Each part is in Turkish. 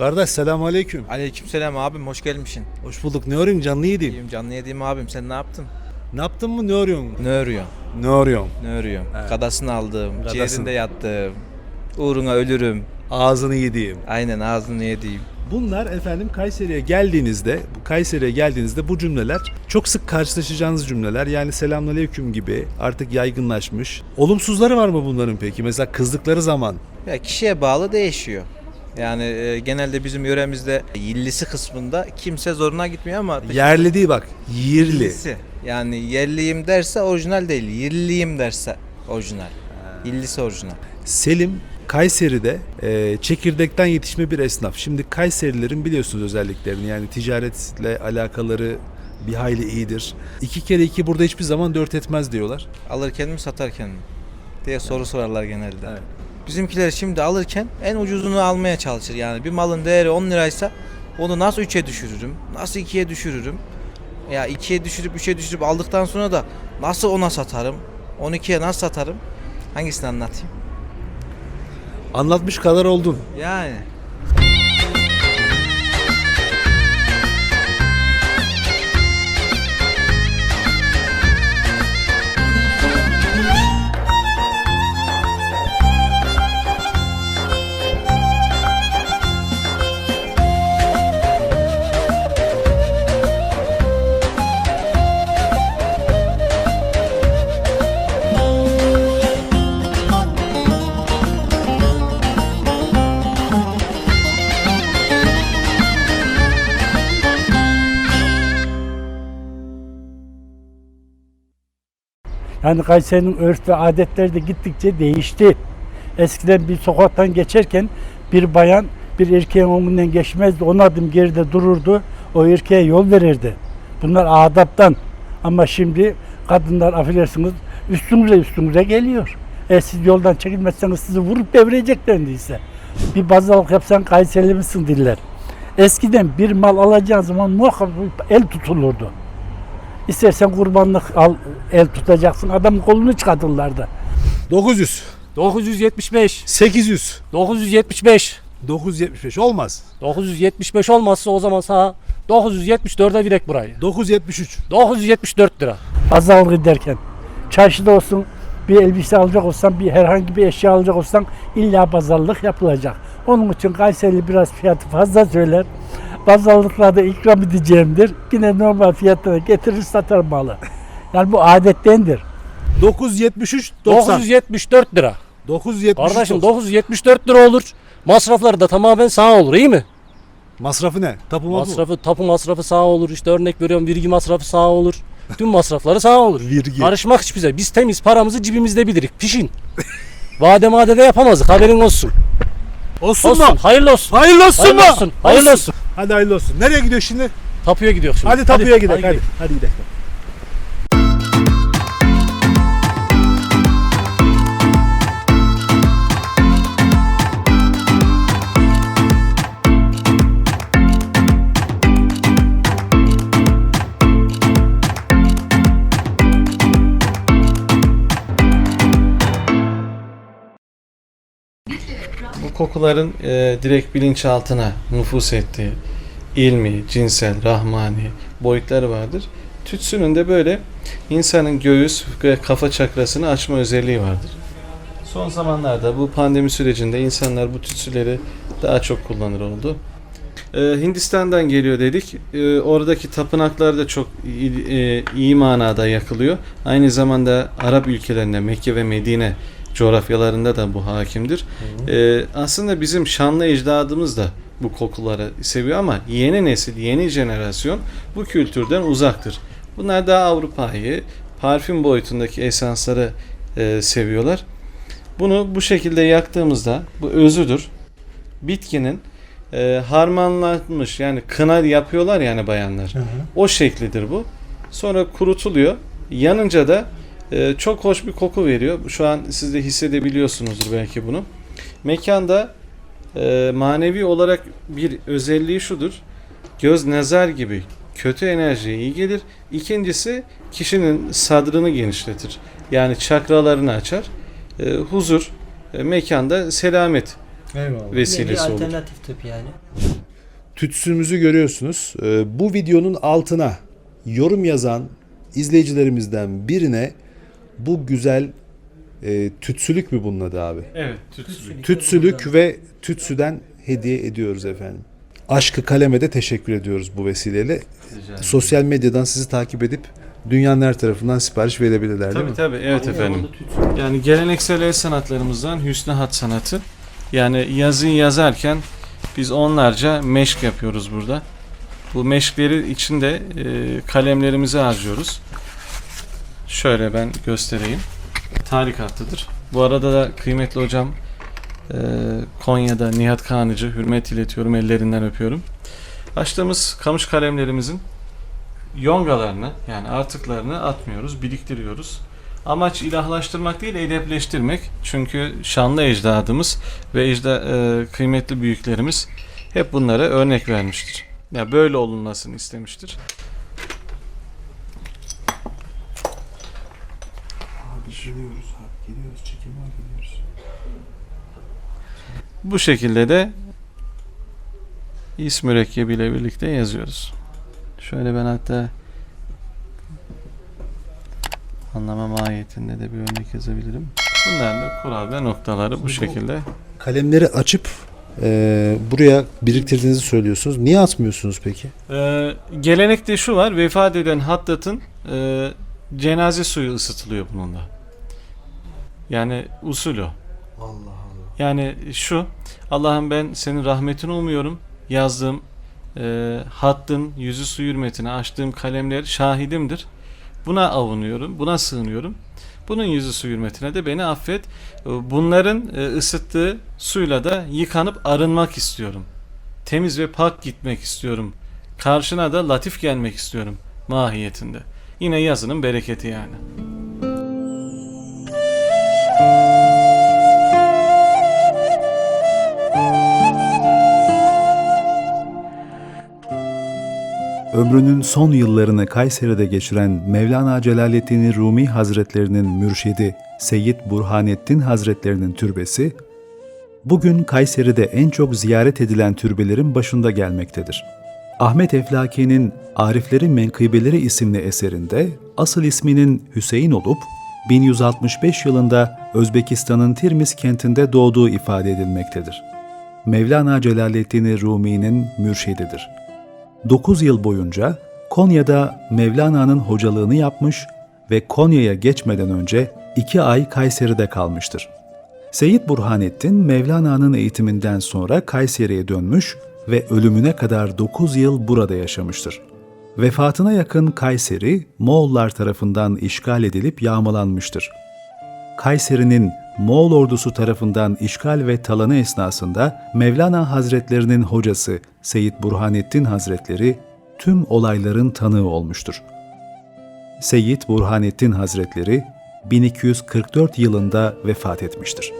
Kardeş selamun aleyküm. Aleykümselam abim hoş gelmişsin. Hoş bulduk. Ne arıyorsun canlı yediğim? İyiyim canlı yediğim abim sen ne yaptın? Ne yaptın mı ne arıyorsun? Ne örüyorsun? Ne arıyorsun? Ne örüyorsun? Evet. Kadasını aldım, Kadasını. ciğerinde yattım. Uğruna ölürüm. Ağzını yediğim. Aynen ağzını yediğim. Bunlar efendim Kayseri'ye geldiğinizde, bu Kayseri'ye geldiğinizde bu cümleler çok sık karşılaşacağınız cümleler. Yani selamünaleyküm gibi artık yaygınlaşmış. Olumsuzları var mı bunların peki? Mesela kızdıkları zaman Ya kişiye bağlı değişiyor. Yani e, genelde bizim yöremizde yillisi kısmında kimse zoruna gitmiyor ama yerli değil bak, yirli. Yillisi. Yani yerliyim derse orijinal değil. Yilliyim derse orijinal. Yillisi orijinal. Selim Kayseri'de e, çekirdekten yetişme bir esnaf. Şimdi Kayserilerin biliyorsunuz özelliklerini yani ticaretle alakaları bir hayli iyidir. İki kere iki burada hiçbir zaman dört etmez diyorlar. Alırken mi satarken mi? diye soru sorarlar genelde. Bizimkiler şimdi alırken en ucuzunu almaya çalışır. Yani bir malın değeri 10 liraysa onu nasıl 3'e düşürürüm? Nasıl 2'ye düşürürüm? Ya 2'ye düşürüp 3'e düşürüp aldıktan sonra da nasıl 10'a satarım? 12'ye nasıl satarım? Hangisini anlatayım? Anlatmış kadar oldun. Yani Yani Kayseri'nin örf ve adetleri de gittikçe değişti. Eskiden bir sokaktan geçerken bir bayan bir erkeğin önünden geçmezdi. On adım geride dururdu. O erkeğe yol verirdi. Bunlar adaptan. Ama şimdi kadınlar affedersiniz üstünüze üstünüze geliyor. E siz yoldan çekilmezseniz sizi vurup devirecekler neredeyse. Bir bazalık yapsan Kayserili misin diller. Eskiden bir mal alacağın zaman muhakkak el tutulurdu. İstersen kurbanlık al, el tutacaksın. Adamın kolunu çıkartırlardı. 900, 975, 800, 975, 975 olmaz. 975 olmazsa o zaman sana 974'e virek burayı. 973. 974 lira. Pazarlık ederken. Çarşıda olsun bir elbise alacak olsan, bir herhangi bir eşya alacak olsan illa pazarlık yapılacak. Onun için Kayseri biraz fiyatı fazla söyler. Pazarlıklarda ikram edeceğimdir. Yine normal fiyatlara getirir satar malı. Yani bu adettendir. 973 90. 974 lira. 973 Kardeşim 90. 974 lira olur. Masrafları da tamamen sağ olur iyi mi? Masrafı ne? Tapu mapu. Masrafı, tapu masrafı sağ olur. İşte örnek veriyorum vergi masrafı sağ olur. Tüm masrafları sağ olur. Virgi. Karışmak hiç bize. Biz temiz paramızı cebimizde bilirik. Pişin. Vade madede yapamazdık. Haberin olsun. Olsun, Olsun. mu? Hayırlı olsun. Hayırlı olsun Hayırlı mu? olsun. Hayırlı olsun. Hadi hayırlı olsun. Nereye gidiyor şimdi? Tapuya gidiyor şimdi. Hadi tapuya gidelim. Hadi. gidelim. Hadi gidelim. Bu kokuların e, direkt bilinçaltına nüfus ettiği ilmi, cinsel, rahmani boyutları vardır. Tütsünün de böyle insanın göğüs ve kafa çakrasını açma özelliği vardır. Son zamanlarda bu pandemi sürecinde insanlar bu tütsüleri daha çok kullanır oldu. E, Hindistan'dan geliyor dedik. E, oradaki tapınaklar da çok iyi, e, iyi manada yakılıyor. Aynı zamanda Arap ülkelerinde Mekke ve Medine coğrafyalarında da bu hakimdir. Ee, aslında bizim şanlı ecdadımız da bu kokuları seviyor ama yeni nesil, yeni jenerasyon bu kültürden uzaktır. Bunlar daha Avrupa'yı, parfüm boyutundaki esansları e, seviyorlar. Bunu bu şekilde yaktığımızda bu özüdür. Bitkinin e, harmanlanmış yani kına yapıyorlar yani bayanlar. O şeklidir bu. Sonra kurutuluyor. Yanınca da e, çok hoş bir koku veriyor. Şu an siz de hissedebiliyorsunuzdur belki bunu. Mekanda e, manevi olarak bir özelliği şudur. Göz nazar gibi kötü enerjiye iyi gelir. İkincisi kişinin sadrını genişletir. Yani çakralarını açar. E, huzur, e, mekanda selamet Eyvallah. vesilesi olur. alternatif tıp yani. tütsümüzü görüyorsunuz. Ee, bu videonun altına yorum yazan izleyicilerimizden birine bu güzel e, tütsülük mü bunun adı abi? Evet, tütsülük. Tütsülük ve tütsüden hediye ediyoruz efendim. Aşkı Kalem'e de teşekkür ediyoruz bu vesileyle. Sosyal medyadan sizi takip edip dünyanın her tarafından sipariş verebilirler değil Tabii mi? tabii, evet efendim. Yani geleneksel el sanatlarımızdan hüsnü hat sanatı. Yani yazıyı yazarken biz onlarca meşk yapıyoruz burada. Bu meşkleri içinde e, kalemlerimizi harcıyoruz. Şöyle ben göstereyim. Tarik hattıdır. Bu arada da kıymetli hocam e, Konya'da Nihat Kanıcı hürmet iletiyorum, ellerinden öpüyorum. Açtığımız kamış kalemlerimizin yongalarını yani artıklarını atmıyoruz, biriktiriyoruz. Amaç ilahlaştırmak değil, edepleştirmek. Çünkü şanlı ecdadımız ve ecda, e, kıymetli büyüklerimiz hep bunlara örnek vermiştir. Ya böyle olunmasını istemiştir. Bu şekilde de is mürekkebiyle birlikte yazıyoruz. Şöyle ben hatta anlama mahiyetinde de bir örnek yazabilirim. Bunların da kural ve noktaları bu şekilde. Kalemleri açıp e, buraya biriktirdiğinizi söylüyorsunuz. Niye atmıyorsunuz peki? Ee, gelenekte şu var, vefat eden hattatın e, cenaze suyu ısıtılıyor bununla. Yani usul o. Allah Allah. Yani şu, Allah'ım ben senin rahmetini umuyorum. Yazdığım e, hattın yüzü su hürmetine açtığım kalemler şahidimdir. Buna avunuyorum, buna sığınıyorum. Bunun yüzü su hürmetine de beni affet. E, Bunların e, ısıttığı suyla da yıkanıp arınmak istiyorum. Temiz ve pak gitmek istiyorum. Karşına da latif gelmek istiyorum mahiyetinde. Yine yazının bereketi yani. Ömrünün son yıllarını Kayseri'de geçiren Mevlana Celaleddin Rumi Hazretlerinin mürşidi Seyyid Burhanettin Hazretlerinin türbesi, bugün Kayseri'de en çok ziyaret edilen türbelerin başında gelmektedir. Ahmet Eflaki'nin Ariflerin Menkıbeleri isimli eserinde asıl isminin Hüseyin olup 1165 yılında Özbekistan'ın Tirmiz kentinde doğduğu ifade edilmektedir. Mevlana Celaleddin Rumi'nin mürşididir. 9 yıl boyunca Konya'da Mevlana'nın hocalığını yapmış ve Konya'ya geçmeden önce 2 ay Kayseri'de kalmıştır. Seyyid Burhanettin Mevlana'nın eğitiminden sonra Kayseri'ye dönmüş ve ölümüne kadar 9 yıl burada yaşamıştır. Vefatına yakın Kayseri, Moğollar tarafından işgal edilip yağmalanmıştır. Kayseri'nin Moğol ordusu tarafından işgal ve talanı esnasında Mevlana Hazretlerinin hocası Seyyid Burhanettin Hazretleri tüm olayların tanığı olmuştur. Seyyid Burhanettin Hazretleri 1244 yılında vefat etmiştir.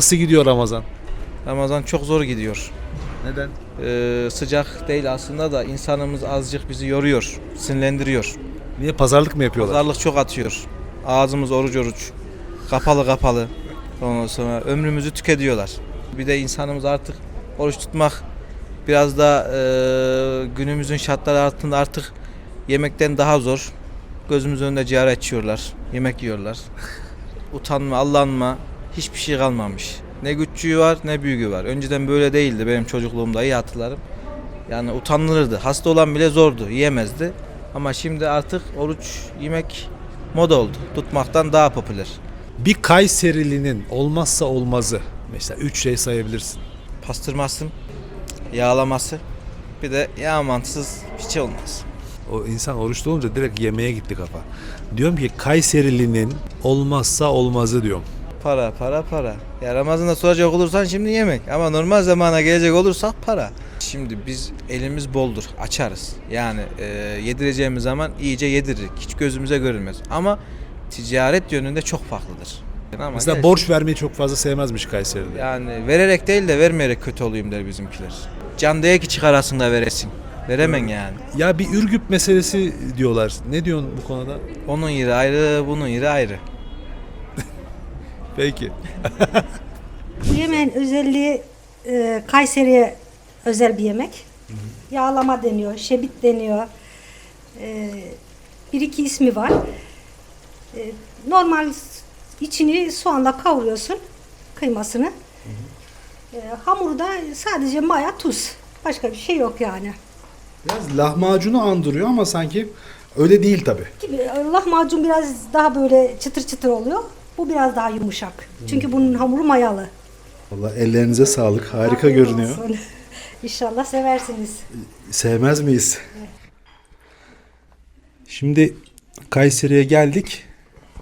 Nasıl gidiyor Ramazan? Ramazan çok zor gidiyor. Neden? Ee, sıcak değil aslında da insanımız azıcık bizi yoruyor, sinirlendiriyor. Niye pazarlık mı yapıyorlar? Pazarlık çok atıyor. Ağzımız oruç oruç. Kapalı kapalı. Ondan sonra ömrümüzü tüketiyorlar. Bir de insanımız artık oruç tutmak biraz da e, günümüzün şartları altında artık yemekten daha zor. Gözümüz önünde ciğer açıyorlar. Yemek yiyorlar. Utanma, allanma hiçbir şey kalmamış. Ne küçüğü var ne büyüğü var. Önceden böyle değildi benim çocukluğumda iyi hatırlarım. Yani utanılırdı. Hasta olan bile zordu. Yiyemezdi. Ama şimdi artık oruç yemek moda oldu. Tutmaktan daha popüler. Bir Kayserilinin olmazsa olmazı. Mesela 3 şey sayabilirsin. Pastırması, yağlaması, bir de yağ mantısız hiç olmaz. O insan oruçlu olunca direkt yemeğe gitti kafa. Diyorum ki Kayserilinin olmazsa olmazı diyorum. Para, para, para. Ya Ramazan'da soracak olursan şimdi yemek. Ama normal zamana gelecek olursak para. Şimdi biz elimiz boldur, açarız. Yani e, yedireceğimiz zaman iyice yediririk. Hiç gözümüze görünmez. Ama ticaret yönünde çok farklıdır. Ama Mesela gerçi- borç vermeyi çok fazla sevmezmiş Kayseri'de. Yani vererek değil de vermeyerek kötü olayım der bizimkiler. Can diye ki çıkarasın da veresin. Veremen yani. Ya bir Ürgüp meselesi diyorlar. Ne diyorsun bu konuda? Onun yeri ayrı, bunun yeri ayrı. Peki. Bu yemeğin özelliği e, Kayseri'ye özel bir yemek. Yağlama deniyor, şebit deniyor. E, bir iki ismi var. E, normal içini soğanla kavuruyorsun, kıymasını. E, hamuru da sadece maya, tuz. Başka bir şey yok yani. Biraz lahmacunu andırıyor ama sanki öyle değil tabi. Gibi, e, lahmacun biraz daha böyle çıtır çıtır oluyor. Bu biraz daha yumuşak. Çünkü bunun hamuru mayalı. Valla ellerinize sağlık. Harika Afiyet görünüyor. olsun. İnşallah seversiniz. Sevmez miyiz? Şimdi Kayseri'ye geldik.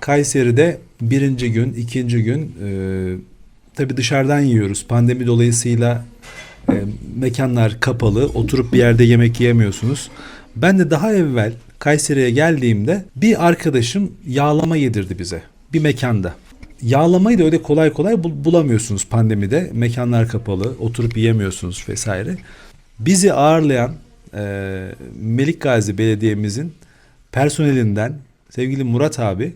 Kayseri'de birinci gün, ikinci gün e, tabi dışarıdan yiyoruz. Pandemi dolayısıyla e, mekanlar kapalı. Oturup bir yerde yemek yiyemiyorsunuz. Ben de daha evvel Kayseri'ye geldiğimde bir arkadaşım yağlama yedirdi bize. Bir mekanda. Yağlamayı da öyle kolay kolay bul- bulamıyorsunuz pandemide. Mekanlar kapalı, oturup yiyemiyorsunuz vesaire. Bizi ağırlayan e, Melik Gazi Belediye'mizin personelinden sevgili Murat abi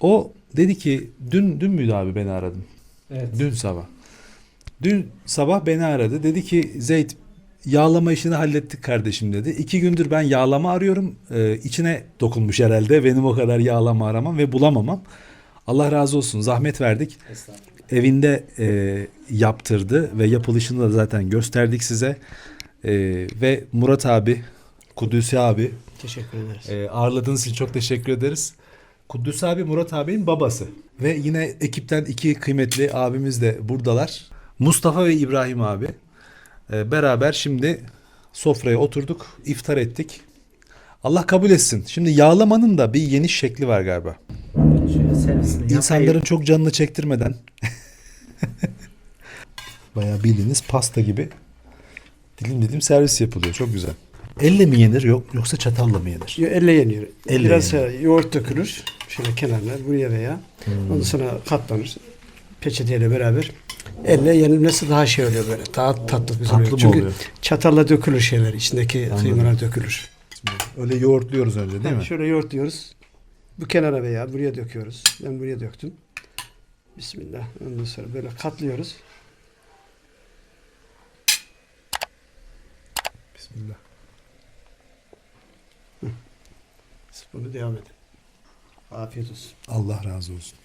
o dedi ki dün dün müydü abi beni aradın? Evet. Dün sabah. Dün sabah beni aradı. Dedi ki Zeyt yağlama işini hallettik kardeşim dedi. İki gündür ben yağlama arıyorum. Ee, içine dokunmuş herhalde. Benim o kadar yağlama aramam ve bulamamam. Allah razı olsun. Zahmet verdik. Evinde e, yaptırdı ve yapılışını da zaten gösterdik size. E, ve Murat abi, Kudüs'ü abi Teşekkür ederiz. e, ağırladığınız için çok teşekkür ederiz. Kudüs abi Murat abinin babası. Ve yine ekipten iki kıymetli abimiz de buradalar. Mustafa ve İbrahim abi. E, beraber şimdi sofraya oturduk, iftar ettik. Allah kabul etsin. Şimdi yağlamanın da bir yeni şekli var galiba. İnsanların çok canını çektirmeden. Bayağı bildiğiniz pasta gibi dilim dilim servis yapılıyor. Çok güzel. Elle mi yenir yok yoksa çatalla mı yenir? Yo, Elle yeniyor. Elle Biraz yeniyor. e, yoğurt dökülür. Şöyle kenarlar buraya veya. Ondan sonra katlanır. Peçeteyle beraber. Elle yenilmesi daha şey oluyor böyle. Daha tatlı güzel Tatlı oluyor. mı Çünkü oluyor? çatalla dökülür şeyler. içindeki kıymalar dökülür. Öyle yoğurtluyoruz önce değil mi? Şöyle yoğurtluyoruz. Bu kenara veya buraya döküyoruz. Ben buraya döktüm. Bismillah. Ondan sonra böyle katlıyoruz. Bismillah. Bunu devam edin. Afiyet olsun. Allah razı olsun.